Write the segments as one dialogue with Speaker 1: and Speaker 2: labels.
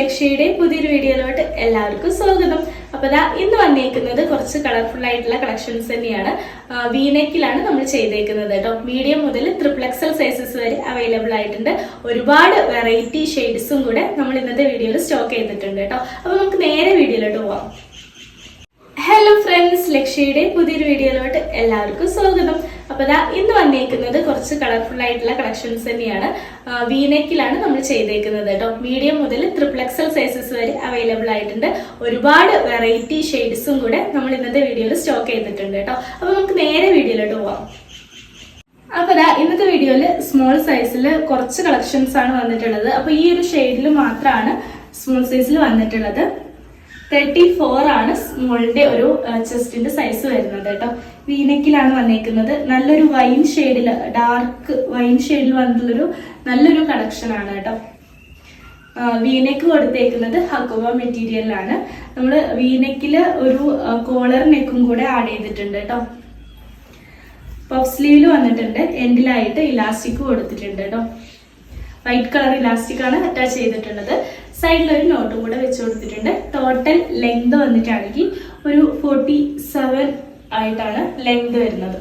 Speaker 1: ലക്ഷ്യയുടെ പുതിയൊരു വീഡിയോയിലോട്ട് എല്ലാവർക്കും സ്വാഗതം. അപ്പൊ ദാ ഇന്ന് വന്നേക്കുന്നത് കുറച്ച് കളർഫുൾ ആയിട്ടുള്ള കളക്ഷൻസ് തന്നെയാണ്. വീനെക്കിലാണ് നമ്മൾ ചെയ്തേക്കുന്നത് കേട്ടോ. മീഡിയം മുതൽ ത്രിപ്ലക്സൽ സൈസസ് വരെ അവൈലബിൾ ആയിട്ടുണ്ട്. ഒരുപാട് വെറൈറ്റി ഷെയ്ഡ്സും കൂടെ നമ്മൾ ഇന്നത്തെ വീഡിയോയിൽ സ്റ്റോക്ക് ചെയ്തിട്ടുണ്ട് കേട്ടോ. അപ്പൊ നമുക്ക് നേരെ വീഡിയോയിലോട്ട് പോവാം. ഹലോ ഫ്രണ്ട്സ് ലക്ഷ്യയുടെ പുതിയൊരു വീഡിയോയിലോട്ട് എല്ലാവർക്കും സ്വാഗതം. അപ്പൊ ദാ ഇന്ന് വന്നിരിക്കുന്നത് കുറച്ച് കളർഫുൾ ആയിട്ടുള്ള കളക്ഷൻസ് തന്നെയാണ്. വീനെക്കിലാണ് നമ്മൾ ചെയ്തേക്കുന്നത് കേട്ടോ. മീഡിയം മുതൽ ത്രിപ്ലക്സൽ സൈസസ് വരെ അവൈലബിൾ ആയിട്ടുണ്ട്. ഒരുപാട് വെറൈറ്റി ഷെയ്ഡ്സും കൂടെ നമ്മൾ ഇന്നത്തെ വീഡിയോയിൽ സ്റ്റോക്ക് ചെയ്തിട്ടുണ്ട് കേട്ടോ. അപ്പോൾ നമുക്ക് നേരെ വീഡിയോയിലോട്ട് പോവാം. അപ്പോൾ ദാ ഇന്നത്തെ വീഡിയോയിൽ സ്മോൾ സൈസിൽ കുറച്ച് കളക്ഷൻസ് ആണ് വന്നിട്ടുള്ളത്. അപ്പോൾ ഈ ഒരു ഷെയ്ഡിൽ മാത്രമാണ് സ്മോൾ സൈസിൽ വന്നിട്ടുള്ളത്. തേർട്ടി ഫോർ ആണ് സ്മോളിന്റെ ഒരു ചെസ്റ്റിന്റെ സൈസ് വരുന്നത് കേട്ടോ. വീനക്കിലാണ് വന്നേക്കുന്നത്. നല്ലൊരു വൈൻ ഷെയ്ഡിൽ ഡാർക്ക് വൈൻ ഷെയ്ഡിൽ വന്നിട്ടുള്ളൊരു നല്ലൊരു കളക്ഷൻ ആണ് കേട്ടോ. വീനെക്ക് കൊടുത്തേക്കുന്നത് ഹക്കുവ മെറ്റീരിയലാണ് നമ്മൾ വീനെക്കിൽ ഒരു കോളർ നെക്കും കൂടെ ആഡ് ചെയ്തിട്ടുണ്ട് കേട്ടോ. പഫ് സ്ലീവിൽ വന്നിട്ടുണ്ട്. എൻഡിലായിട്ട് ഇലാസ്റ്റിക് കൊടുത്തിട്ടുണ്ട് കേട്ടോ. വൈറ്റ് കളർ ഇലാസ്റ്റിക് ആണ് അറ്റാച്ച് ചെയ്തിട്ടുള്ളത്. സൈഡിൽ ഒരു നോട്ടും കൂടെ വെച്ച് കൊടുത്തിട്ടുണ്ട്. ടോട്ടൽ ലെങ്ത് വന്നിട്ടാണെങ്കിൽ ഒരു ഫോർട്ടി സെവൻ ആയിട്ടാണ് ലെങ്ത് വരുന്നത്.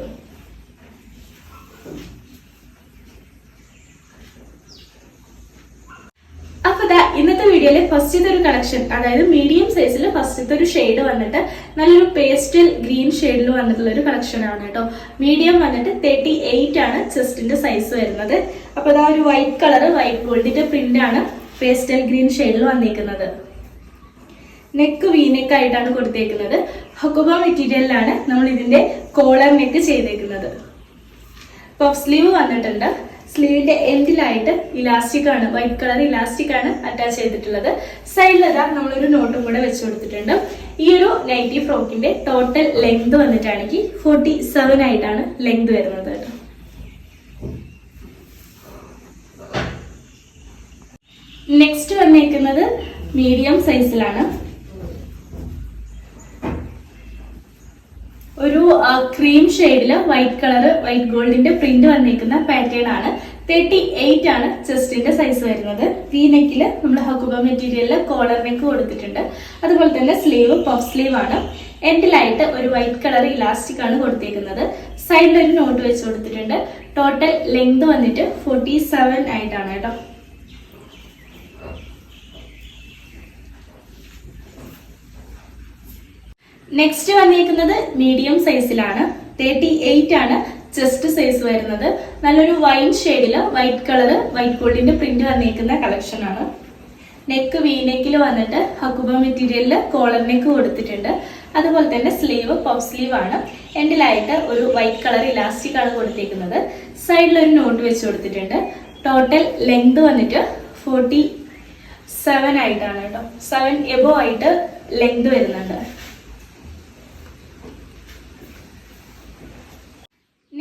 Speaker 1: അപ്പൊ ദാ ഇന്നത്തെ വീഡിയോയിലെ ഫസ്റ്റത്തെ ഒരു കളക്ഷൻ അതായത് മീഡിയം സൈസിൽ ഫസ്റ്റത്തെ ഒരു ഷെയ്ഡ് വന്നിട്ട് നല്ലൊരു പേസ്റ്റൽ ഗ്രീൻ ഷെയ്ഡിൽ വന്നിട്ടുള്ള ഒരു കളക്ഷൻ ആണ് കേട്ടോ. മീഡിയം വന്നിട്ട് തേർട്ടി എയ്റ്റ് ആണ് ചെസ്റ്റിന്റെ സൈസ് വരുന്നത്. അപ്പൊ അതാ ഒരു വൈറ്റ് കളർ വൈറ്റ് ഗോൾഡിന്റെ പ്രിന്റ് ആണ്. പേസ്റ്റൽ ഗ്രീൻ ഷെയ്ഡിൽ വന്നിരിക്കുന്നത് നെക്ക് വീനെക്ക് ആയിട്ടാണ് കൊടുത്തേക്കുന്നത്. ഹക്കുബ മെറ്റീരിയലിലാണ് നമ്മൾ ഇതിന്റെ കോളർ നെക്ക് ചെയ്തേക്കുന്നത്. പഫ് സ്ലീവ് വന്നിട്ടുണ്ട്. സ്ലീവിന്റെ എൻഡിലായിട്ട് ഇലാസ്റ്റിക് ആണ് വൈറ്റ് കളർ ഇലാസ്റ്റിക് ആണ് അറ്റാച്ച് ചെയ്തിട്ടുള്ളത്. സൈഡിൽ ഇതാ നമ്മളൊരു നോട്ടും കൂടെ വെച്ച് കൊടുത്തിട്ടുണ്ട്. ഈ ഒരു നൈറ്റി ഫ്രോക്കിന്റെ ടോട്ടൽ ലെങ്ത് വന്നിട്ടാണെങ്കിൽ ഫോർട്ടി സെവൻ ആയിട്ടാണ് ലെങ്ത് വരുന്നത് കേട്ടോ. നെക്സ്റ്റ് വന്നേക്കുന്നത് മീഡിയം സൈസിലാണ് ഒരു ക്രീം ഷെയ്ഡിൽ വൈറ്റ് കളർ വൈറ്റ് ഗോൾഡിന്റെ പ്രിന്റ് വന്നിരിക്കുന്ന പാറ്റേൺ ആണ്. തേർട്ടി എയ്റ്റ് ആണ് ചെസ്റ്റിന്റെ സൈസ് വരുന്നത്. വി നെക്കിൽ നമ്മൾ ഹക്കുബ മെറ്റീരിയലിൽ കോളർ നെക്ക് കൊടുത്തിട്ടുണ്ട്. അതുപോലെ തന്നെ സ്ലീവ് പഫ് സ്ലീവ് ആണ്. എൻഡിലായിട്ട് ഒരു വൈറ്റ് കളർ ഇലാസ്റ്റിക് ആണ് കൊടുത്തേക്കുന്നത്. സൈഡിൽ ഒരു നോട്ട് വെച്ച് കൊടുത്തിട്ടുണ്ട്. ടോട്ടൽ ലെങ്ത് വന്നിട്ട് ഫോർട്ടി ആയിട്ടാണ് കേട്ടോ. നെക്സ്റ്റ് വന്നിരിക്കുന്നത് മീഡിയം സൈസിലാണ് തേർട്ടി എയ്റ്റ് ആണ് ചെസ്റ്റ് സൈസ് വരുന്നത്. നല്ലൊരു വൈൻ ഷെയ്ഡിൽ വൈറ്റ് കളർ വൈറ്റ് ഗോൾഡിന്റെ പ്രിന്റ് വന്നിരിക്കുന്ന കളക്ഷൻ ആണ്. നെക്ക് വീനെക്കിൽ വന്നിട്ട് ഹക്കുബ മെറ്റീരിയലിൽ കോളർ നെക്ക് കൊടുത്തിട്ടുണ്ട്. അതുപോലെ തന്നെ സ്ലീവ് പഫ് സ്ലീവ് ആണ്. എൻഡിലായിട്ട് ഒരു വൈറ്റ് കളർ ഇലാസ്റ്റിക് ആണ് കൊടുത്തിരിക്കുന്നത്. സൈഡിൽ ഒരു നോട്ട് വെച്ച് കൊടുത്തിട്ടുണ്ട്. ടോട്ടൽ ലെങ്ത് വന്നിട്ട് ഫോർട്ടി സെവൻ ആയിട്ടാണ് കേട്ടോ. സെവൻ എബോ ആയിട്ട് ലെങ്ത് വരുന്നുണ്ട്.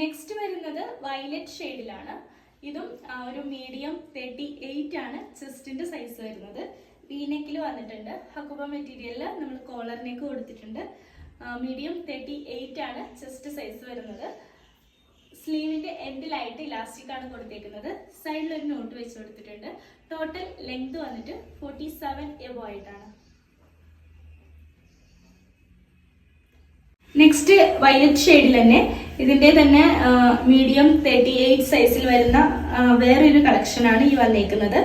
Speaker 1: നെക്സ്റ്റ് വരുന്നത് വയലറ്റ് ഷെയ്ഡിലാണ് ഇതും ഒരു മീഡിയം തേർട്ടി എയ്റ്റ് ആണ് ചെസ്റ്റിന്റെ സൈസ് വരുന്നത്. വീനെക്കിൽ വന്നിട്ടുണ്ട്. ഹക്കുബ മെറ്റീരിയലിൽ നമ്മൾ കോളർ നെക്ക് കൊടുത്തിട്ടുണ്ട്. മീഡിയം തേർട്ടി എയ്റ്റ് ആണ് ചെസ്റ്റ് സൈസ് വരുന്നത്. സ്ലീവിന്റെ എൻഡിലായിട്ട് ഇലാസ്റ്റിക് ആണ് കൊടുത്തേക്കുന്നത്. സൈഡിൽ ഒരു നോട്ട് വെച്ച് കൊടുത്തിട്ടുണ്ട്. ടോട്ടൽ ലെങ്ത് വന്നിട്ട് ഫോർട്ടി സെവൻ എബോ ആയിട്ടാണ് നെക്സ്റ്റ് വയലറ്റ് ഷെയ്ഡിൽ തന്നെ ഇതിന്റെ തന്നെ മീഡിയം തേർട്ടി എയ്റ്റ് സൈസിൽ വരുന്ന വേറൊരു ആണ് ഈ വന്നേക്കുന്നത്.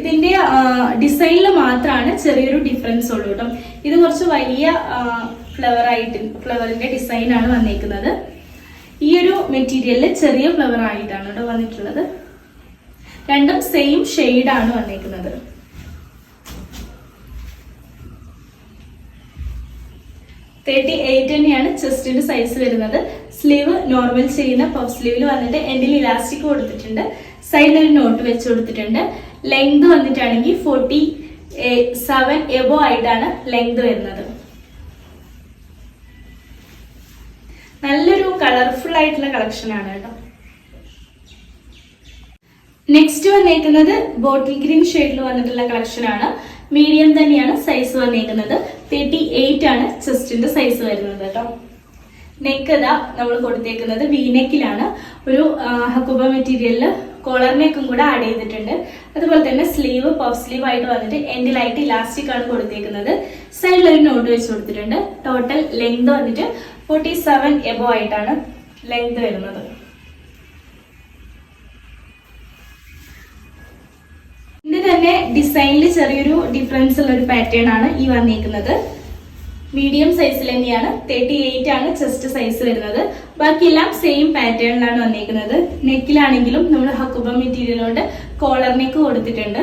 Speaker 1: ഇതിന്റെ ഡിസൈനിൽ മാത്രമാണ് ചെറിയൊരു ഡിഫറൻസ് ഉള്ളൂ കേട്ടോ ഇത് കുറച്ച് വലിയ ഫ്ലവർ ആയിട്ട് ഫ്ലവറിന്റെ ഡിസൈൻ ആണ് വന്നേക്കുന്നത്. ഈ ഒരു മെറ്റീരിയലിൽ ചെറിയ ഫ്ലവർ ആയിട്ടാണ് കേട്ടോ വന്നിട്ടുള്ളത്. രണ്ടും സെയിം ആണ് വന്നേക്കുന്നത്. തേർട്ടി എയ്റ്റ് തന്നെയാണ് ചെസ്റ്റിന്റെ സൈസ് വരുന്നത്. സ്ലീവ് നോർമൽ ചെയ്യുന്ന പഫ് സ്ലീവിൽ വന്നിട്ട് എന്റെ ഇലാസ്റ്റിക് കൊടുത്തിട്ടുണ്ട്. സൈഡിൽ ഒരു നോട്ട് വെച്ച് കൊടുത്തിട്ടുണ്ട്. ലെങ്ത് വന്നിട്ടാണെങ്കിൽ ഫോർട്ടി സെവൻ എബോ ആയിട്ടാണ് ലെങ്ത് വരുന്നത്. നല്ലൊരു കളർഫുൾ ആയിട്ടുള്ള കളക്ഷൻ ആണ് കേട്ടോ. നെക്സ്റ്റ് വന്നേക്കുന്നത് ബോട്ടിൽ ഗ്രീൻ ഷെയ്ഡിൽ വന്നിട്ടുള്ള കളക്ഷൻ ആണ്. മീഡിയം തന്നെയാണ് സൈസ് വന്നേക്കുന്നത്. തേർട്ടി എയ്റ്റ് ആണ് ചെസ്റ്റിന്റെ സൈസ് വരുന്നത് കേട്ടോ. നെക്ക് ഇതാ നമ്മൾ കൊടുത്തേക്കുന്നത്. വീനെക്കിലാണ് ഒരു ഹക്കുബ മെറ്റീരിയലിൽ കോളർ നെക്കും കൂടെ ആഡ് ചെയ്തിട്ടുണ്ട്. അതുപോലെ തന്നെ സ്ലീവ് പഫ് സ്ലീവ് ആയിട്ട് വന്നിട്ട് എൻഡിലായിട്ട് ഇലാസ്റ്റിക് ആണ് കൊടുത്തേക്കുന്നത്. സൈഡിൽ ഒരു നോട്ട് വെച്ച് കൊടുത്തിട്ടുണ്ട്. ടോട്ടൽ ലെങ്ത് വന്നിട്ട് ഫോർട്ടി സെവൻ എബോ ആയിട്ടാണ് ലെങ്ത് വരുന്നത്. തന്നെ ഡിസൈനിൽ ചെറിയൊരു ഡിഫറൻസ് ഉള്ള ഒരു പാറ്റേൺ ആണ് ഈ വന്നിരിക്കുന്നത് മീഡിയം സൈസിൽ തന്നെയാണ്. തേർട്ടി എയ്റ്റ് ആണ് ചെസ്റ്റ് സൈസ് വരുന്നത്. ബാക്കിയെല്ലാം സെയിം പാറ്റേണിലാണ് വന്നിരിക്കുന്നത് നെക്കിലാണെങ്കിലും നമ്മൾ ഹക്കുബ മെറ്റീരിയൽ കോളർ നെക്ക് കൊടുത്തിട്ടുണ്ട്.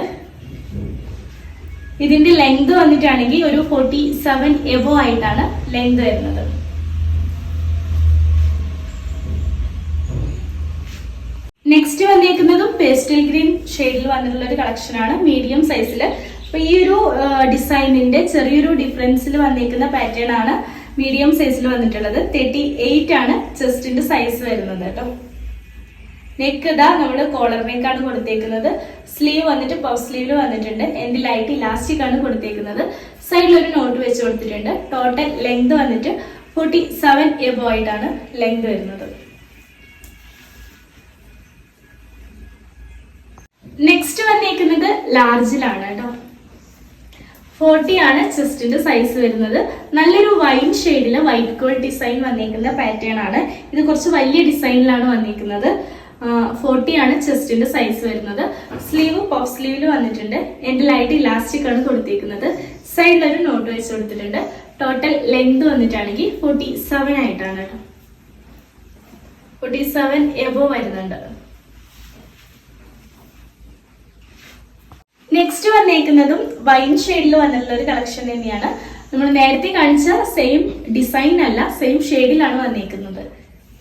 Speaker 1: ഇതിന്റെ ലെങ്ത് വന്നിട്ടാണെങ്കിൽ ഒരു ഫോർട്ടി സെവൻ എബോ ആയിട്ടാണ് ലെങ്ത് വരുന്നത്. നെക്സ്റ്റ് വന്നേക്കുന്നതും പേസ്റ്റൽ ഗ്രീൻ ഷെയ്ഡിൽ വന്നിട്ടുള്ള ഒരു കളക്ഷൻ ആണ് മീഡിയം സൈസിൽ അപ്പൊ ഈ ഒരു ഡിസൈനിന്റെ ചെറിയൊരു ഡിഫറൻസിൽ വന്നേക്കുന്ന പാറ്റേൺ ആണ് മീഡിയം സൈസിൽ വന്നിട്ടുള്ളത്. തേർട്ടി എയ്റ്റ് ആണ് ചെസ്റ്റിന്റെ സൈസ് വരുന്നത് കേട്ടോ. നെക്ക് ഇതാ നമ്മൾ കോളർ നെക്കാണ് കൊടുത്തേക്കുന്നത്. സ്ലീവ് വന്നിട്ട് പഫ് സ്ലീവിൽ വന്നിട്ടുണ്ട്. എൻഡിലായിട്ട് ഇലാസ്റ്റിക് ആണ് കൊടുത്തേക്കുന്നത്. സൈഡിൽ ഒരു നോട്ട് വെച്ച് കൊടുത്തിട്ടുണ്ട്. ടോട്ടൽ ലെങ്ത് വന്നിട്ട് ഫോർട്ടി സെവൻ എബോ ആയിട്ടാണ് ലെങ്ത് വരുന്നത്. നെക്സ്റ്റ് വന്നേക്കുന്നത് ലാർജിലാണ് കേട്ടോ ഫോർട്ടി ആണ് ചെസ്റ്റിന്റെ സൈസ് വരുന്നത്. നല്ലൊരു വൈൻ ഷെയ്ഡിൽ വൈറ്റ് ഗോൾഡ് ഡിസൈൻ വന്നേക്കുന്ന പാറ്റേൺ ആണ്. ഇത് കുറച്ച് വലിയ ഡിസൈനിലാണ് വന്നേക്കുന്നത്. ഫോർട്ടി ആണ് ചെസ്റ്റിന്റെ സൈസ് വരുന്നത്. സ്ലീവ് പോപ്പ് സ്ലീവിൽ വന്നിട്ടുണ്ട്. എൻഡിലായിട്ട് ഇലാസ്റ്റിക് ആണ് കൊടുത്തേക്കുന്നത്. സൈഡിൽ ഒരു നോട്ട് വെച്ച് കൊടുത്തിട്ടുണ്ട്. ടോട്ടൽ ലെങ്ത് വന്നിട്ടാണെങ്കിൽ ഫോർട്ടി സെവൻ ആയിട്ടാണ് കേട്ടോ ഫോർട്ടി സെവൻ എബോ വരുന്നുണ്ട്. നെക്സ്റ്റ് വന്നേക്കുന്നതും വൈൻ ഷെയ്ഡിൽ വന്നിട്ടുള്ള ഒരു കളക്ഷൻ തന്നെയാണ്. നമ്മൾ നേരത്തെ കാണിച്ച സെയിം ഡിസൈൻ അല്ല സെയിം ഷെയ്ഡിലാണ് വന്നേക്കുന്നത്.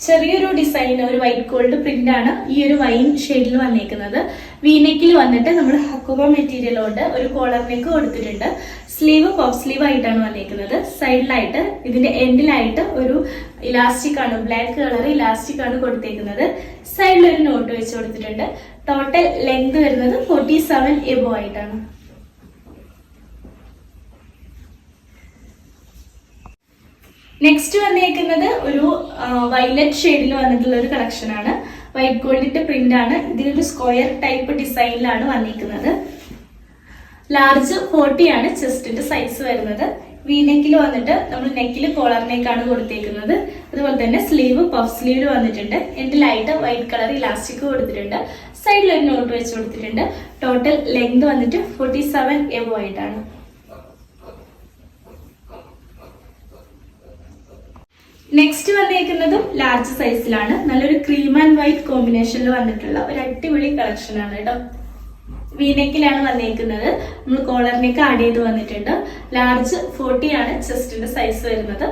Speaker 1: ചെറിയൊരു ഡിസൈൻ ഒരു വൈറ്റ് ഗോൾഡ് പ്രിന്റ് ആണ് ഈ ഒരു വൈൻ ഷെയ്ഡിൽ വന്നേക്കുന്നത്. വീനെക്കിൽ വന്നിട്ട് നമ്മൾ ഹക്കുബ മെറ്റീരിയൽ കൊണ്ട് ഒരു കോളർ നെക്ക് കൊടുത്തിട്ടുണ്ട്. സ്ലീവ് പോപ്പ് സ്ലീവ് ആയിട്ടാണ് വന്നേക്കുന്നത്. സൈഡിലായിട്ട് ഇതിന്റെ എൻഡിലായിട്ട് ഒരു ഇലാസ്റ്റിക് ആണ് ബ്ലാക്ക് കളർ ഇലാസ്റ്റിക് ആണ് കൊടുത്തേക്കുന്നത്. സൈഡിൽ ഒരു നോട്ട് വെച്ച് കൊടുത്തിട്ടുണ്ട്. ടോട്ടൽ ലെങ്ത് വരുന്നത് ഫോർട്ടി സെവൻ എബോ ആയിട്ടാണ്. നെക്സ്റ്റ് വന്നേക്കുന്നത് ഒരു വൈലറ്റ് ഷെയ്ഡിൽ വന്നിട്ടുള്ള ഒരു കളക്ഷൻ ആണ്. വൈറ്റ് ഗോൾഡിന്റെ പ്രിന്റ് ആണ്. ഇതിലൊരു സ്ക്വയർ ടൈപ്പ് ഡിസൈനിലാണ് വന്നിരിക്കുന്നത് ലാർജ് ഫോർട്ടി ആണ് ചെസ്റ്റിന്റെ സൈസ് വരുന്നത്. വി നെക്കിൽ വന്നിട്ട് നമ്മൾ നെക്കിൽ കോളർ നെക്കാണ് കൊടുത്തേക്കുന്നത്. അതുപോലെ തന്നെ സ്ലീവ് പഫ് സ്ലീവ് വന്നിട്ടുണ്ട്. എൻഡിലായിട്ട് വൈറ്റ് കളർ ഇലാസ്റ്റിക് കൊടുത്തിട്ടുണ്ട്. സൈഡിൽ ഒരു നോട്ട് വെച്ച് കൊടുത്തിട്ടുണ്ട്. ടോട്ടൽ ലെങ്ത് വന്നിട്ട് ഫോർട്ടി സെവൻ എബോ ആയിട്ടാണ് നെക്സ്റ്റ് വന്നേക്കുന്നതും ലാർജ് സൈസിലാണ് നല്ലൊരു ക്രീം ആൻഡ് വൈറ്റ് കോമ്പിനേഷനിൽ വന്നിട്ടുള്ള ഒരു അടിപൊളി കളക്ഷൻ ആണ് കേട്ടോ വീനെക്കിലാണ് വന്നേക്കുന്നത്. നമ്മൾ കോളറിനേക്ക് ആഡ് ചെയ്ത് വന്നിട്ടുണ്ട്. ലാർജ് ഫോർട്ടി ആണ് ചെസ്റ്റിന്റെ സൈസ് വരുന്നത്.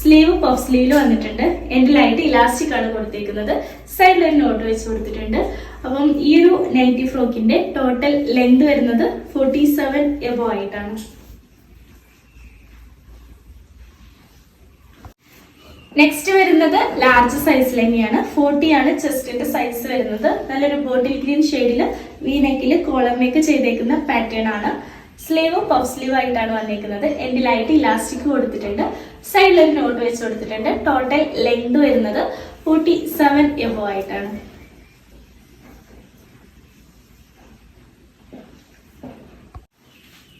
Speaker 1: സ്ലീവ് പഫ് സ്ലീവിൽ വന്നിട്ടുണ്ട്. എൻഡിലായിട്ട് ഇലാസ്റ്റിക് ആണ് കൊടുത്തേക്കുന്നത്. സൈഡിൽ ഒരു നോട്ട് വെച്ച് കൊടുത്തിട്ടുണ്ട്. അപ്പം ഈ ഒരു നൈറ്റി ഫ്രോക്കിന്റെ ടോട്ടൽ ലെങ്ത് വരുന്നത് ഫോർട്ടി സെവൻ എബോ ആയിട്ടാണ്. നെക്സ്റ്റ് വരുന്നത് ലാർജ് സൈസ് തന്നെയാണ് ഫോർട്ടി ആണ് ചെസ്റ്റിന്റെ സൈസ് വരുന്നത്. നല്ലൊരു ബോട്ടിൽ ഗ്രീൻ ഷെയ്ഡിൽ വീനെക്കിൽ കോളർ നെക്ക് ചെയ്തേക്കുന്ന പാറ്റേൺ ആണ്. സ്ലീവ് പഫ് സ്ലീവ് ആയിട്ടാണ് വന്നേക്കുന്നത് എൻഡിലായിട്ട് ഇലാസ്റ്റിക് കൊടുത്തിട്ടുണ്ട്. സൈഡിൽ ഒരു നോട്ട് വെച്ച് കൊടുത്തിട്ടുണ്ട്. ടോട്ടൽ ലെങ്ത് വരുന്നത് ഫോർട്ടി സെവൻ എബോ ആയിട്ടാണ്.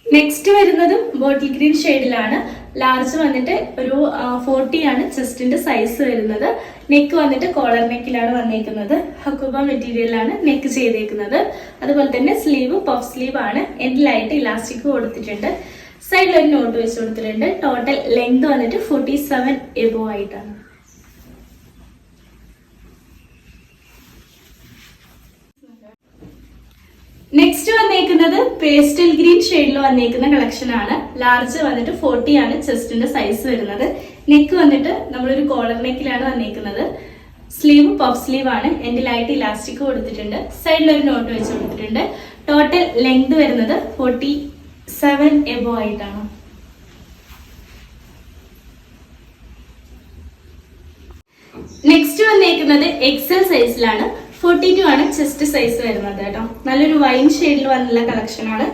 Speaker 1: നെക്സ്റ്റ് വരുന്നതും ബോട്ടിൽ ഗ്രീൻ ഷെയ്ഡിലാണ് ലാർജ് വന്നിട്ട് ഒരു ഫോർട്ടി ആണ്. ചെസ്റ്റിന്റെ സൈസ് വരുന്നത്. നെക്ക് വന്നിട്ട് കോളർ നെക്കിലാണ് വന്നേക്കുന്നത്. ഹക്കുബ മെറ്റീരിയലാണ് നെക്ക് ചെയ്തേക്കുന്നത്. അതുപോലെ തന്നെ സ്ലീവ് പഫ് സ്ലീവ് ആണ്. എൻഡിലായിട്ട് ഇലാസ്റ്റിക് കൊടുത്തിട്ടുണ്ട്. സൈഡിൽ ഒരു നോട്ട് വെച്ച് കൊടുത്തിട്ടുണ്ട്. ടോട്ടൽ ലെങ്ത് വന്നിട്ട് ഫോർട്ടി സെവൻ എബോ ആയിട്ടാണ്. നെക്സ്റ്റ് വന്നേക്കുന്നത് പേസ്റ്റൽ ഗ്രീൻ ഷെയ്ഡിൽ വന്നേക്കുന്ന കളക്ഷൻ ആണ്. ലാർജ് വന്നിട്ട് ഫോർട്ടി ആണ്. ചെസ്റ്റിന്റെ സൈസ് വരുന്നത്. നെക്ക് വന്നിട്ട് നമ്മളൊരു കോളർ നെക്കിലാണ് വന്നിരിക്കുന്നത് സ്ലീവ് പഫ് സ്ലീവ് ആണ്. എൻഡിലായിട്ട് ഇലാസ്റ്റിക് കൊടുത്തിട്ടുണ്ട്. സൈഡിൽ ഒരു നോട്ട് വെച്ച് കൊടുത്തിട്ടുണ്ട്. ടോട്ടൽ ലെങ്ത് വരുന്നത് ഫോർട്ടി സെവൻ എബോ ആയിട്ടാണ്. നെക്സ്റ്റ് വന്നേക്കുന്നത് എക്സൽ സൈസിലാണ് ഫോർട്ടി ടു ആണ് ചെസ്റ്റ് സൈസ് വരുന്നത് കേട്ടോ. നല്ലൊരു വൈൻ ഷെയ്ഡിൽ വന്നുള്ള കളക്ഷൻ ആണ്.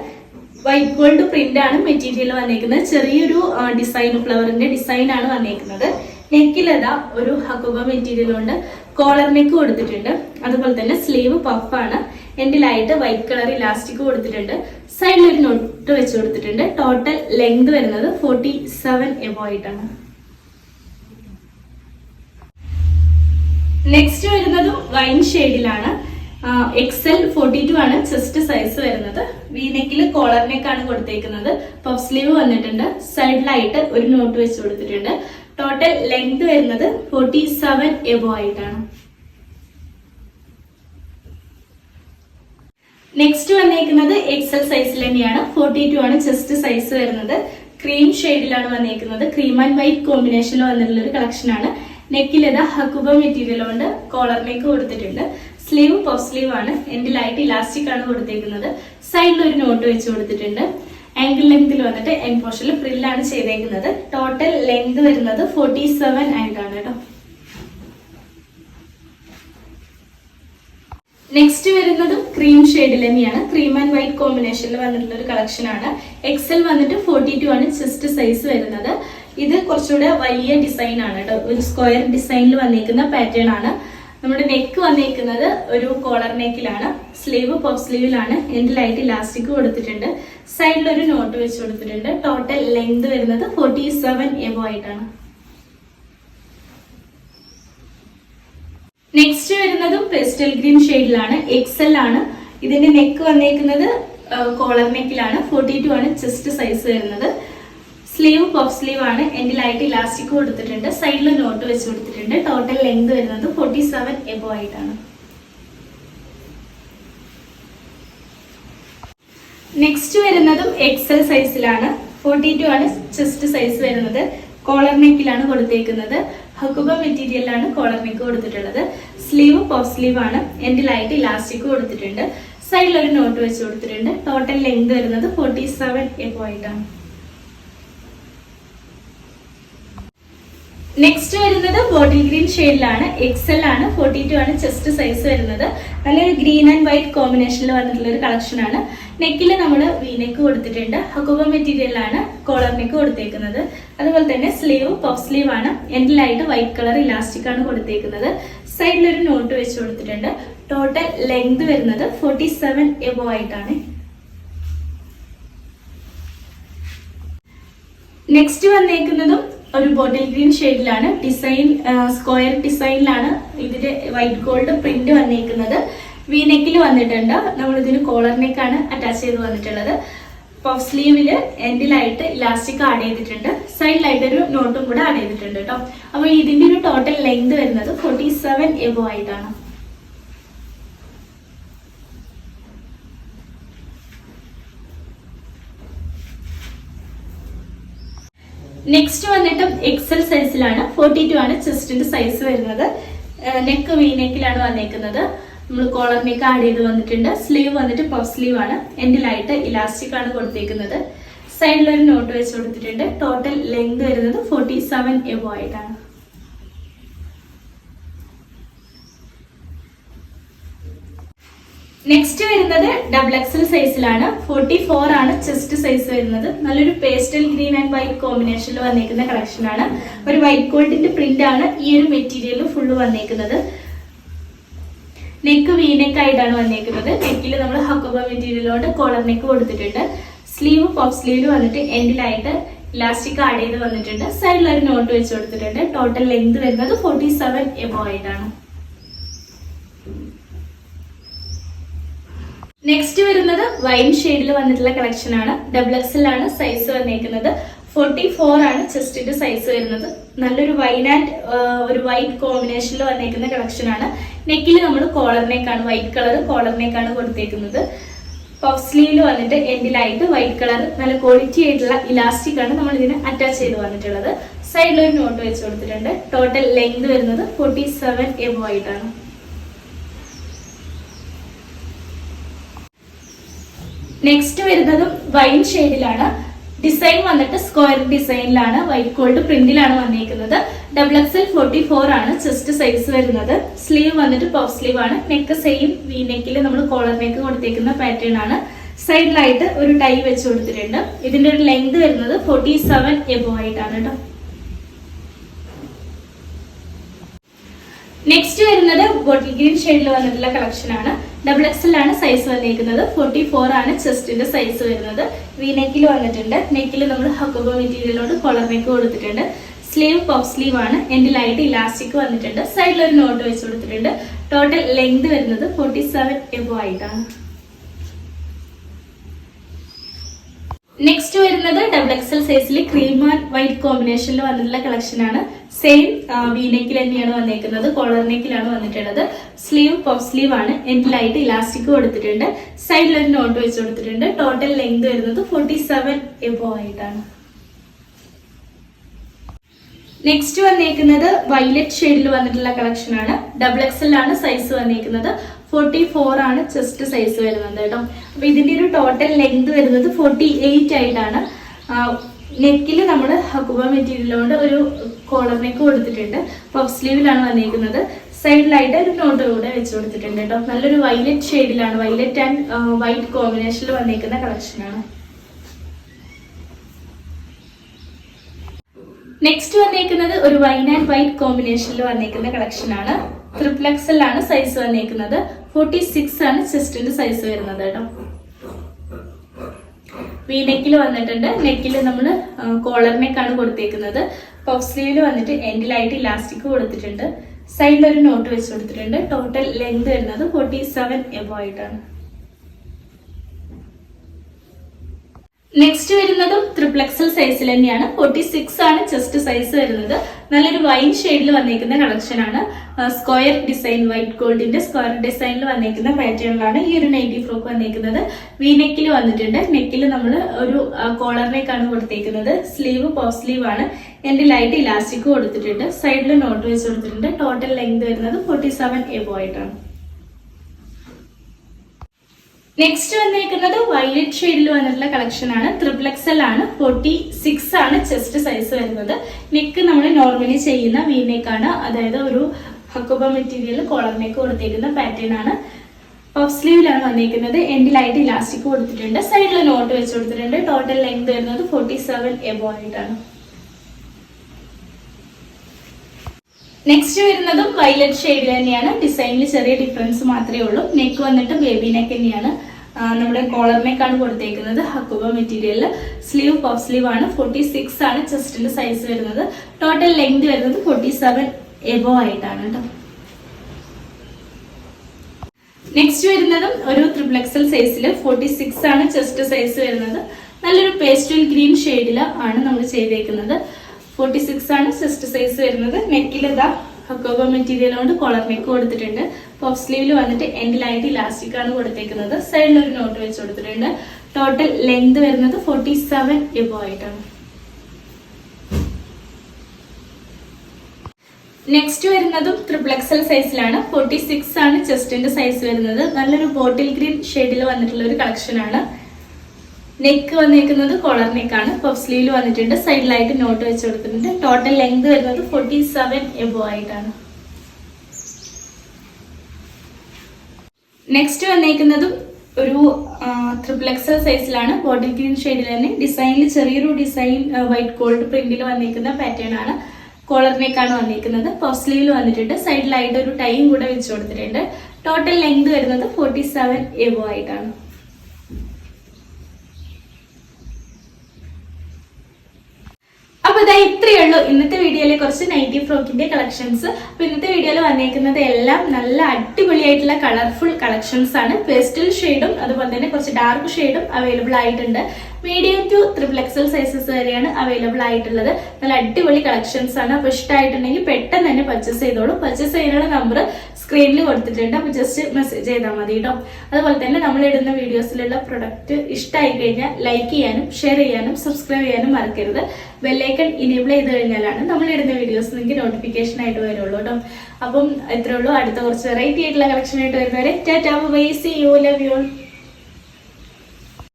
Speaker 1: വൈറ്റ് ഗോൾഡ് പ്രിന്റ് ആണ് മെറ്റീരിയൽ വന്നേക്കുന്നത്. ചെറിയൊരു ഡിസൈൻ ഫ്ലവറിന്റെ ഡിസൈൻ ആണ് വന്നേക്കുന്നത്. നെക്കിലത ഒരു ഹക്കുക മെറ്റീരിയൽ കൊണ്ട് കോളർ നെക്ക് കൊടുത്തിട്ടുണ്ട്. അതുപോലെ തന്നെ സ്ലീവ് പഫാണ് എൻഡിലായിട്ട് വൈറ്റ് കളർ ഇലാസ്റ്റിക് കൊടുത്തിട്ടുണ്ട്. സൈഡിൽ ഒരു നോട്ട് വെച്ച് കൊടുത്തിട്ടുണ്ട്. ടോട്ടൽ ലെങ്ത് വരുന്നത് ഫോർട്ടി സെവൻ എബോ ആയിട്ടാണ് നെക്സ്റ്റ് വരുന്നതും വൈൻ ഷെയ്ഡിലാണ് എക്സൽ ഫോർട്ടി ടു ആണ് ചെസ്റ്റ് സൈസ് വരുന്നത്. വീനെക്കിൽ കോളർ കൊടുത്തേക്കുന്നത്. പഫ് സ്ലീവ് വന്നിട്ടുണ്ട്. സൈഡിലായിട്ട് ഒരു നോട്ട് വെച്ച് കൊടുത്തിട്ടുണ്ട്. ടോട്ടൽ ലെങ്ത് വരുന്നത് ഫോർട്ടി സെവൻ എബോ ആയിട്ടാണ്. നെക്സ്റ്റ് വന്നേക്കുന്നത് എക്സൽ സൈസിൽ തന്നെയാണ്. ഫോർട്ടി ടു ആണ് ചെസ്റ്റ് സൈസ് വരുന്നത്. ക്രീം ഷെയ്ഡിലാണ് വന്നേക്കുന്നത്. ക്രീം ആൻഡ് വൈറ്റ് കോമ്പിനേഷനിൽ വന്നിട്ടുള്ള ഒരു നെക്കിൽ ഇതാ ഹക്കുബ മെറ്റീരിയൽ കൊണ്ട് കോളർ നെക്ക് കൊടുത്തിട്ടുണ്ട്. സ്ലീവ് പഫ് സ്ലീവ് ആണ്. എൻഡിലായിട്ട് ഇലാസ്റ്റിക് ആണ് കൊടുത്തേക്കുന്നത്. സൈഡിൽ ഒരു നോട്ട് വെച്ച് കൊടുത്തിട്ടുണ്ട്. ആംഗിൾ ലെങ്തിൽ വന്നിട്ട് എൻ പോർഷനിൽ ഫ്രില്ലാണ് ചെയ്തേക്കുന്നത്. ടോട്ടൽ ലെങ്ത് വരുന്നത് ഫോർട്ടി സെവൻ ആയിട്ടാണ് കേട്ടോ. നെക്സ്റ്റ് വരുന്നതും ക്രീം ഷെയ്ഡിൽ തന്നെയാണ് ക്രീം ആൻഡ് വൈറ്റ് കോമ്പിനേഷനിൽ വന്നിട്ടുള്ള ഒരു കളക്ഷൻ ആണ്. എക്സൽ വന്നിട്ട് ഫോർട്ടി ടു ആണ് ചെസ്റ്റ് സൈസ് വരുന്നത്. ഇത് കുറച്ചുകൂടെ വലിയ ഡിസൈൻ ആണ് കേട്ടോ. ഒരു സ്ക്വയർ ഡിസൈനിൽ വന്നിരിക്കുന്ന പാറ്റേൺ ആണ്. നമ്മുടെ നെക്ക് വന്നിരിക്കുന്നത് ഒരു കോളർ നെക്കിലാണ് സ്ലീവ് പോപ്പ് സ്ലീവിലാണ് എൻഡിലായിട്ട് ഇലാസ്റ്റിക് കൊടുത്തിട്ടുണ്ട് സൈഡിൽ ഒരു നോട്ട് വെച്ച് കൊടുത്തിട്ടുണ്ട്. ടോട്ടൽ ലെങ്ത് വരുന്നത് ഫോർട്ടി സെവൻ എബോ ആയിട്ടാണ്. നെക്സ്റ്റ് വരുന്നതും പെസ്റ്റൽ ഗ്രീൻ ഷെയ്ഡിലാണ് എക്സൽ ആണ്. ഇതിന്റെ നെക്ക് വന്നേക്കുന്നത് കോളർ നെക്കിലാണ് ഫോർട്ടി ടു ആണ്. ചെസ്റ്റ് സൈസ് വരുന്നത്. സ്ലീവ് പഫ് സ്ലീവ് ആണ്. എൻഡിലായിട്ട് ഇലാസ്റ്റിക് കൊടുത്തിട്ടുണ്ട് സൈഡിൽ നോട്ട് വെച്ച് കൊടുത്തിട്ടുണ്ട്. ടോട്ടൽ ലെങ്ത് വരുന്നത് ഫോർട്ടി സെവൻ എബോ ആയിട്ടാണ്. നെക്സ്റ്റ് വരുന്നതും എക്സൽ സൈസിലാണ് ഫോർട്ടി ടു ആണ് ചെസ്റ്റ് സൈസ് വരുന്നത്. കോളർ നെക്കിലാണ് കൊടുത്തേക്കുന്നത്. ഹക്കുബ മെറ്റീരിയലാണ് കോളർ നെക്ക് കൊടുത്തിട്ടുള്ളത്. സ്ലീവ് പോഫ് സ്ലീവ് ആണ്. എൻഡിലായിട്ട് ഇലാസ്റ്റിക് കൊടുത്തിട്ടുണ്ട് സൈഡിൽ ഒരു നോട്ട് വെച്ച് കൊടുത്തിട്ടുണ്ട്. ടോട്ടൽ ലെങ്ത് വരുന്നത് ഫോർട്ടി സെവൻ എബോ ആയിട്ടാണ്. നെക്സ്റ്റ് വരുന്നത് ബോട്ടിൽ ഗ്രീൻ ഷെയ്ഡിലാണ് എക്സൽ ആണ്. ഫോർട്ടി ടു ആണ്. ചെസ്റ്റ് സൈസ് വരുന്നത്. നല്ലൊരു ഗ്രീൻ ആൻഡ് വൈറ്റ് കോമ്പിനേഷനിൽ വന്നിട്ടുള്ള ഒരു കളക്ഷൻ ആണ്. നെക്കിൽ നമ്മൾ വീനെക്ക് കൊടുത്തിട്ടുണ്ട്. ഹക്കുബ മെറ്റീരിയലാണ് കോളർ നെക്ക് കൊടുത്തേക്കുന്നത്. അതുപോലെ തന്നെ സ്ലീവ് പഫ് സ്ലീവ് ആണ്. എൻഡിലായിട്ട് വൈറ്റ് കളർ ഇലാസ്റ്റിക് ആണ് കൊടുത്തേക്കുന്നത്. സൈഡിൽ ഒരു നോട്ട് വെച്ച് കൊടുത്തിട്ടുണ്ട്. ടോട്ടൽ ലെങ്ത് വരുന്നത് ഫോർട്ടി സെവൻ എബോ ആയിട്ടാണ്. നെക്സ്റ്റ് വന്നേക്കുന്നതും ഒരു ബോട്ടിൽ ഗ്രീൻ ഷെയ്ഡിലാണ് ഡിസൈൻ സ്ക്വയർ ഡിസൈനിലാണ് ഇതിന്റെ വൈറ്റ് ഗോൾഡ് പ്രിന്റ് വന്നിരിക്കുന്നത് വി നെക്കിൽ വന്നിട്ടുണ്ട്. നമ്മൾ ഇതിന് കോളർ നെക്കാണ് അറ്റാച്ച് ചെയ്ത് വന്നിട്ടുള്ളത്. പഫ് സ്ലീവിൽ എൻഡിലായിട്ട് ഇലാസ്റ്റിക് ആഡ് ചെയ്തിട്ടുണ്ട്. സൈഡിലായിട്ട് ഒരു നോട്ടും കൂടെ ആഡ് ചെയ്തിട്ടുണ്ട് കേട്ടോ അപ്പൊ ഇതിന്റെ ഒരു ടോട്ടൽ ലെങ്ത് വരുന്നത് ഫോർട്ടി സെവൻ എബോ ആയിട്ടാണ്. നെക്സ്റ്റ് വന്നിട്ട് എക്സൽ സൈസിലാണ് ഫോർട്ടി ടു ആണ് ചെസ്റ്റിന്റെ സൈസ് വരുന്നത്. നെക്ക് വി നെക്കിലാണ് വന്നേക്കുന്നത്. നമ്മൾ കോളർ നെക്ക് ആഡ് ചെയ്ത് വന്നിട്ടുണ്ട്. സ്ലീവ് വന്നിട്ട് പഫ് സ്ലീവ് ആണ്. എൻഡിലായിട്ട് ഇലാസ്റ്റിക് ആണ് കൊടുത്തേക്കുന്നത്. സൈഡിൽ ഒരു നോട്ട് വെച്ച് കൊടുത്തിട്ടുണ്ട്. ടോട്ടൽ ലെങ്ത് വരുന്നത് ഫോർട്ടി സെവൻ എബോ ആയിട്ടാണ് നെക്സ്റ്റ് വരുന്നത് ഡബിൾ എക്സൽ സൈസിലാണ് ഫോർട്ടി ഫോർ ആണ് ചെസ്റ്റ് സൈസ് വരുന്നത്. നല്ലൊരു പേസ്റ്റൽ ഗ്രീൻ ആൻഡ് വൈറ്റ് കോമ്പിനേഷനിൽ വന്നേക്കുന്ന ആണ്. ഒരു വൈറ്റ് ഗോൾഡിന്റെ പ്രിന്റ് ആണ് ഈ ഒരു മെറ്റീരിയൽ ഫുള്ള് വന്നേക്കുന്നത്. നെക്ക് വീനെക്ക് ആയിട്ടാണ് വന്നേക്കുന്നത്. നെക്കിൽ നമ്മൾ ഹക്കോബ മെറ്റീരിയൽ കൊണ്ട് കോളർ നെക്ക് കൊടുത്തിട്ടുണ്ട്. സ്ലീവ് പോപ്പ് സ്ലീവ് വന്നിട്ട് എൻഡിലായിട്ട് ഇലാസ്റ്റിക് ആഡ് ചെയ്ത് വന്നിട്ടുണ്ട്. സൈഡിൽ ഒരു നോട്ട് വെച്ച് കൊടുത്തിട്ടുണ്ട്. ടോട്ടൽ ലെങ്ത് വരുന്നത് ഫോർട്ടി സെവൻ എബോ ആയിട്ടാണ്. നെക്സ്റ്റ് വരുന്നത് വൈൻ ഷെയ്ഡിൽ വന്നിട്ടുള്ള കളക്ഷൻ ആണ്. ഡബിൾ എക്സിലാണ് സൈസ് വന്നേക്കുന്നത്. ഫോർട്ടി ഫോർ ആണ് ചെസ്റ്റിന്റെ സൈസ് വരുന്നത്. നല്ലൊരു വൈൻ ആൻഡ് ഒരു വൈറ്റ് കോമ്പിനേഷനിൽ വന്നേക്കുന്ന കളക്ഷൻ ആണ്. നെക്കിൽ നമ്മൾ കോളർ നെക്കാണ് വൈറ്റ് കളർ കോളർ നെക്കാണ് കൊടുത്തേക്കുന്നത്. പഫ് സ്ലീവിൽ വന്നിട്ട് എൻഡിലായിട്ട് വൈറ്റ് കളർ നല്ല ക്വാളിറ്റി ആയിട്ടുള്ള ഇലാസ്റ്റിക് ആണ് നമ്മൾ ഇതിന് അറ്റാച്ച് ചെയ്ത് വന്നിട്ടുള്ളത്. സൈഡിൽ ഒരു നോട്ട് വെച്ച് കൊടുത്തിട്ടുണ്ട്. ടോട്ടൽ ലെങ്ത് വരുന്നത് ഫോർട്ടി സെവൻ എബോ ആയിട്ടാണ് നെക്സ്റ്റ് വരുന്നതും വൈൻ ഷെയ്ഡിലാണ് ഡിസൈൻ വന്നിട്ട് സ്ക്വയർ ഡിസൈനിലാണ് വൈറ്റ് ഗോൾഡ് പ്രിന്റിലാണ് വന്നിരിക്കുന്നത് double X L forty four ആണ് ചെസ്റ്റ് സൈസ് വരുന്നത്. സ്ലീവ് വന്നിട്ട് പഫ് സ്ലീവ് ആണ്. നെക്ക് സെയിം വി നെക്കിൽ നമ്മൾ കോളർ നെക്ക് കൊടുത്തേക്കുന്ന പാറ്റേൺ ആണ്. സൈഡിലായിട്ട് ഒരു ടൈ വെച്ച് കൊടുത്തിട്ടുണ്ട്. ഇതിന്റെ ഒരു ലെങ്ത് വരുന്നത് ഫോർട്ടി സെവൻ എബോ ആയിട്ടാണ് കേട്ടോ നെക്സ്റ്റ് വരുന്നത് ബോട്ടിൽ ഗ്രീൻ ഷെയ്ഡിൽ വന്നിട്ടുള്ള കളക്ഷൻ ആണ്. ഡബിൾ എക്സൽ ആണ് സൈസ് വന്നിരിക്കുന്നത്. ഫോർട്ടി ഫോർ ആണ് ചെസ്റ്റിന്റെ സൈസ് വരുന്നത്. വി നെക്കിൽ വന്നിട്ടുണ്ട്. നെക്കിൽ നമ്മൾ ഹക്കോബ മെറ്റീരിയലോട് കോളർ നെക്ക് കൊടുത്തിട്ടുണ്ട്. സ്ലീവ് പോപ്പ് സ്ലീവ് ആണ്. എൻഡിലായിട്ട് ഇലാസ്റ്റിക് വന്നിട്ടുണ്ട്. സൈഡിൽ ഒരു നോട്ട് വെച്ച് കൊടുത്തിട്ടുണ്ട്. ടോട്ടൽ ലെങ്ത് വരുന്നത് ഫോർട്ടി സെവൻ എബോ ആയിട്ടാണ്. നെക്സ്റ്റ് വരുന്നത് ഡബിൾ എക്സൽ സൈസിൽ ക്രീം ആൻഡ് വൈറ്റ് കോമ്പിനേഷനിൽ വന്നിട്ടുള്ള കളക്ഷൻ ആണ്. സെയിം വീനെക്കിൽ തന്നെയാണ് വന്നേക്കുന്നത്. കോളർ നെക്കിലാണ് വന്നിട്ടുള്ളത്. സ്ലീവ് പഫ് സ്ലീവ് ആണ്. എൻഡിലായിട്ട് ഇലാസ്റ്റിക് കൊടുത്തിട്ടുണ്ട് സൈഡിൽ ഒരു നോട്ട് വെച്ച് കൊടുത്തിട്ടുണ്ട്. ടോട്ടൽ ലെങ്ത് വരുന്നത് ഫോർട്ടി സെവൻ എബോ ആയിട്ടാണ്. നെക്സ്റ്റ് വന്നേക്കുന്നത് വൈലറ്റ് ഷെയ്ഡിൽ വന്നിട്ടുള്ള കളക്ഷൻ ആണ്. ഡബിൾ എക്സൽ ആണ് സൈസ് വന്നേക്കുന്നത്. ഫോർട്ടി ഫോർ ആണ് ചെസ്റ്റ് സൈസ് വരുന്നത് കേട്ടോ. അപ്പൊ ഇതിന്റെ ഒരു ടോട്ടൽ ലെങ്ത് വരുന്നത് ഫോർട്ടി എയ്റ്റ് ആയിട്ടാണ് നെക്കിൽ നമ്മൾ ഹക്കുബ മെറ്റീരിയൽ കൊണ്ട് ഒരു കോളർ നെക്ക് കൊടുത്തിട്ടുണ്ട്. പഫ് സ്ലീവിലാണ് വന്നിരിക്കുന്നത്. സൈഡിലായിട്ട് ഒരു നോട്ട് കൂടെ വെച്ച് കൊടുത്തിട്ടുണ്ട് കേട്ടോ. നല്ലൊരു വൈലറ്റ് ഷെയ്ഡിലാണ് വൈലറ്റ് ആൻഡ് വൈറ്റ് കോമ്പിനേഷനിൽ വന്നിരിക്കുന്ന കളക്ഷനാണ് നെക്സ്റ്റ് വന്നേക്കുന്നത് ഒരു വൈൻ ആൻഡ് വൈറ്റ് കോമ്പിനേഷനിൽ വന്നേക്കുന്ന കളക്ഷനാണ് ട്രിപ്ലക്സൽ ആണ്. സൈസ് വന്നേക്കുന്നത് ഫോർട്ടി സിക്സ് ആണ് ചെസ്റ്റിന്റെ സൈസ് വരുന്നത് കേട്ടോ. വി നെക്കിൽ വന്നിട്ടുണ്ട്. നെക്കിൽ നമ്മൾ കോളർ നെക്കാണ് കൊടുത്തേക്കുന്നത്. പഫ് സ്ലീവിൽ വന്നിട്ട് എൻഡിലായിട്ട് ഇലാസ്റ്റിക് കൊടുത്തിട്ടുണ്ട്. സൈഡിൽ ഒരു നോട്ട് വെച്ച് കൊടുത്തിട്ടുണ്ട്. ടോട്ടൽ ലെങ്ത് വരുന്നത് ഫോർട്ടി സെവൻ എബോ ആയിട്ടാണ്. നെക്സ്റ്റ് വരുന്നതും ത്രിപ്ലക്സൽ സൈസിൽ തന്നെയാണ്. ഫോർട്ടി സിക്സ് ആണ് ചെസ്റ്റ് സൈസ് വരുന്നത്. നല്ലൊരു വൈൻ ഷെയ്ഡിൽ വന്നേക്കുന്ന കളക്ഷൻ ആണ്. സ്ക്വയർ ഡിസൈൻ വൈറ്റ് ഗോൾഡിന്റെ സ്ക്വയർ ഡിസൈനിൽ വന്നേക്കുന്ന പാറ്റേണിലാണ് ഈ ഒരു നൈറ്റി ഫ്രോക്ക് വന്നേക്കുന്നത്. വി നെക്കിൽ വന്നിട്ടുണ്ട്. നെക്കിൽ നമ്മൾ ഒരു കോളർ നെക്കാണ് കൊടുത്തേക്കുന്നത്. സ്ലീവ് പോസ്റ്റ് സ്ലീവ് ആണ്. എന്റെ ലൈറ്റ് ഇലാസ്റ്റിക് കൊടുത്തിട്ടുണ്ട്. സൈഡിൽ നോട്ട് വെച്ച് കൊടുത്തിട്ടുണ്ട്. ടോട്ടൽ ലെങ്ത് വരുന്നത് ഫോർട്ടി സെവൻ എബോ ആയിട്ടാണ്. നെക്സ്റ്റ് വന്നേക്കുന്നത് വയലറ്റ് ഷെയ്ഡിൽ വന്നിട്ടുള്ള കളക്ഷൻ ആണ്. ട്രിപ്പിൾ എക്സൽ ആണ്. ഫോർട്ടി സിക്സ് ആണ് ചെസ്റ്റ് സൈസ് വരുന്നത്. നെക്ക് നമ്മൾ നോർമലി ചെയ്യുന്ന വി നെക്കാണ് അതായത് ഒരു ഹക്കുബ മെറ്റീരിയൽ കോളർ നെക്ക് കൊടുത്തേക്കുന്ന പാറ്റേൺ ആണ്. പഫ് സ്ലീവിലാണ് വന്നിരിക്കുന്നത് എൻഡിലായിട്ട് ഇലാസ്റ്റിക് കൊടുത്തിട്ടുണ്ട്. സൈഡിൽ നോട്ട് വെച്ച് കൊടുത്തിട്ടുണ്ട്. ടോട്ടൽ ലെങ്ത് വരുന്നത് ഫോർട്ടി സെവൻ എബോ ആയിട്ടാണ്. നെക്സ്റ്റ് വരുന്നതും വൈലറ്റ് ഷെയ്ഡിൽ തന്നെയാണ്. ഡിസൈനിൽ ചെറിയ ഡിഫറൻസ് മാത്രമേ ഉള്ളൂ. നെക്ക് വന്നിട്ട് ബേബി നെക്ക് തന്നെയാണ്. നമ്മുടെ കോളർ നെക്കാണ് കൊടുത്തേക്കുന്നത്. ഹക്കുബ മെറ്റീരിയലിൽ സ്ലീവ് പഫ് സ്ലീവ് ആണ്. ഫോർട്ടി സിക്സ് ആണ് ചെസ്റ്റിന്റെ സൈസ് വരുന്നത്. ടോട്ടൽ ലെങ്ത് വരുന്നത് ഫോർട്ടി സെവൻ എബോ ആയിട്ടാണ് കേട്ടോ. നെക്സ്റ്റ് വരുന്നതും ഒരു ത്രിപ്ലക്സൽ സൈസിൽ ഫോർട്ടി സിക്സ് ആണ് ചെസ്റ്റ് സൈസ് വരുന്നത്. നല്ലൊരു പേസ്റ്റൽ ഗ്രീൻ ഷെയ്ഡിൽ ആണ് നമ്മൾ ചെയ്തേക്കുന്നത്. ഫോർട്ടി സിക്സ് ആണ് ചെസ്റ്റ് സൈസ് വരുന്നത്. നെക്കിൽ ഇതാ ഹക്കോബ മെറ്റീരിയൽ കൊണ്ട് കോളർ നെക്ക് കൊടുത്തിട്ടുണ്ട്. പഫ് സ്ലീവിൽ വന്നിട്ട് എൻഡിലായിട്ട് ഇലാസ്റ്റിക് ആണ് കൊടുത്തേക്കുന്നത്. സൈഡിൽ ഒരു നോട്ട് വെച്ച് കൊടുത്തിട്ടുണ്ട്. ടോട്ടൽ ലെങ്ത് വരുന്നത് ഫോർട്ടി സെവൻ ആയിട്ടാണ്. നെക്സ്റ്റ് വരുന്നതും ത്രിപ്ലക്സൽ സൈസിലാണ് ഫോർട്ടി സിക്സ് ആണ് ചെസ്റ്റിന്റെ സൈസ് വരുന്നത്. നല്ലൊരു ബോട്ടിൽ ഗ്രീൻ ഷെയ്ഡിൽ വന്നിട്ടുള്ള ഒരു കളക്ഷൻ ആണ്. നെക്ക് വന്നേക്കുന്നത് കോളർ നെക്കാണ് പഫ് സ്ലീവിൽ വന്നിട്ടുണ്ട്. സൈഡിലായിട്ട് നോട്ട് വെച്ച് കൊടുത്തിട്ടുണ്ട്. ടോട്ടൽ ലെങ്ത് വരുന്നത് ഫോർട്ടി സെവൻ എബോ ആയിട്ടാണ്. നെക്സ്റ്റ് വന്നേക്കുന്നതും ഒരു ത്രിപ്പിൾ എക്സൽ സൈസിലാണ് ബോട്ടിൽ ഗ്രീൻ ഷെയ്ഡിൽ തന്നെ. ഡിസൈനിൽ ചെറിയൊരു ഡിസൈൻ വൈറ്റ് ഗോൾഡ് പ്രിന്റിൽ വന്നിരിക്കുന്ന പാറ്റേൺ ആണ്. കോളർ നെക്കാണ് വന്നിരിക്കുന്നത് പഫ് സ്ലീവിൽ വന്നിട്ടുണ്ട്. സൈഡിലായിട്ട് ഒരു ടൈം കൂടെ വെച്ച് കൊടുത്തിട്ടുണ്ട്. ടോട്ടൽ ലെങ്ത് വരുന്നത് ഫോർട്ടി സെവൻ ആയിട്ടാണ്. അപ്പൊ ഇതാ ഇത്രയേ ഉള്ളൂ. ഇന്നത്തെ വീഡിയോയിലെ കുറച്ച് നൈറ്റി ഫ്രോക്കിന്റെ കളക്ഷൻസ് അപ്പൊ ഇന്നത്തെ വീഡിയോയിൽ വന്നേക്കുന്നത് എല്ലാം നല്ല അടിപൊളിയായിട്ടുള്ള കളർഫുൾ കളക്ഷൻസ് ആണ്. പേസ്റ്റൽ ഷെയ്ഡും അതുപോലെ തന്നെ കുറച്ച് ഡാർക്ക് ഷെയ്ഡും അവൈലബിൾ ആയിട്ടുണ്ട്. Medium to triple XL sizes വരെയാണ് അവൈലബിൾ ആയിട്ടുള്ളത്. നല്ല അടിപൊളി കളക്ഷൻസ് ആണ്. അപ്പൊ ഇഷ്ടമായിട്ടുണ്ടെങ്കിൽ പെട്ടെന്ന് തന്നെ പർച്ചേസ് ചെയ്തോളൂ. പർച്ചേസ് ചെയ്യാനുള്ള നമ്പർ സ്ക്രീനിൽ കൊടുത്തിട്ടുണ്ട്. അപ്പോൾ ജസ്റ്റ് മെസ്സേജ് ചെയ്താൽ മതി കേട്ടോ അതുപോലെ തന്നെ നമ്മൾ ഇടുന്ന വീഡിയോസിലുള്ള പ്രൊഡക്റ്റ് ഇഷ്ടമായി കഴിഞ്ഞാൽ ലൈക്ക് ചെയ്യാനും ഷെയർ ചെയ്യാനും സബ്സ്ക്രൈബ് ചെയ്യാനും മറക്കരുത്. ബെല്ലൈക്കൺ ഇനേബിൾ ചെയ്ത് കഴിഞ്ഞാലാണ് നമ്മൾ ഇടുന്ന വീഡിയോസ് നിങ്ങൾക്ക് നോട്ടിഫിക്കേഷൻ ആയിട്ട് വരുള്ളൂ കേട്ടോ അപ്പം ഇത്രേ ഉള്ളൂ. അടുത്ത കുറച്ച് വെറൈറ്റി ആയിട്ടുള്ള കളക്ഷൻ ആയിട്ട് വരുന്നവരെ tata bye see you love you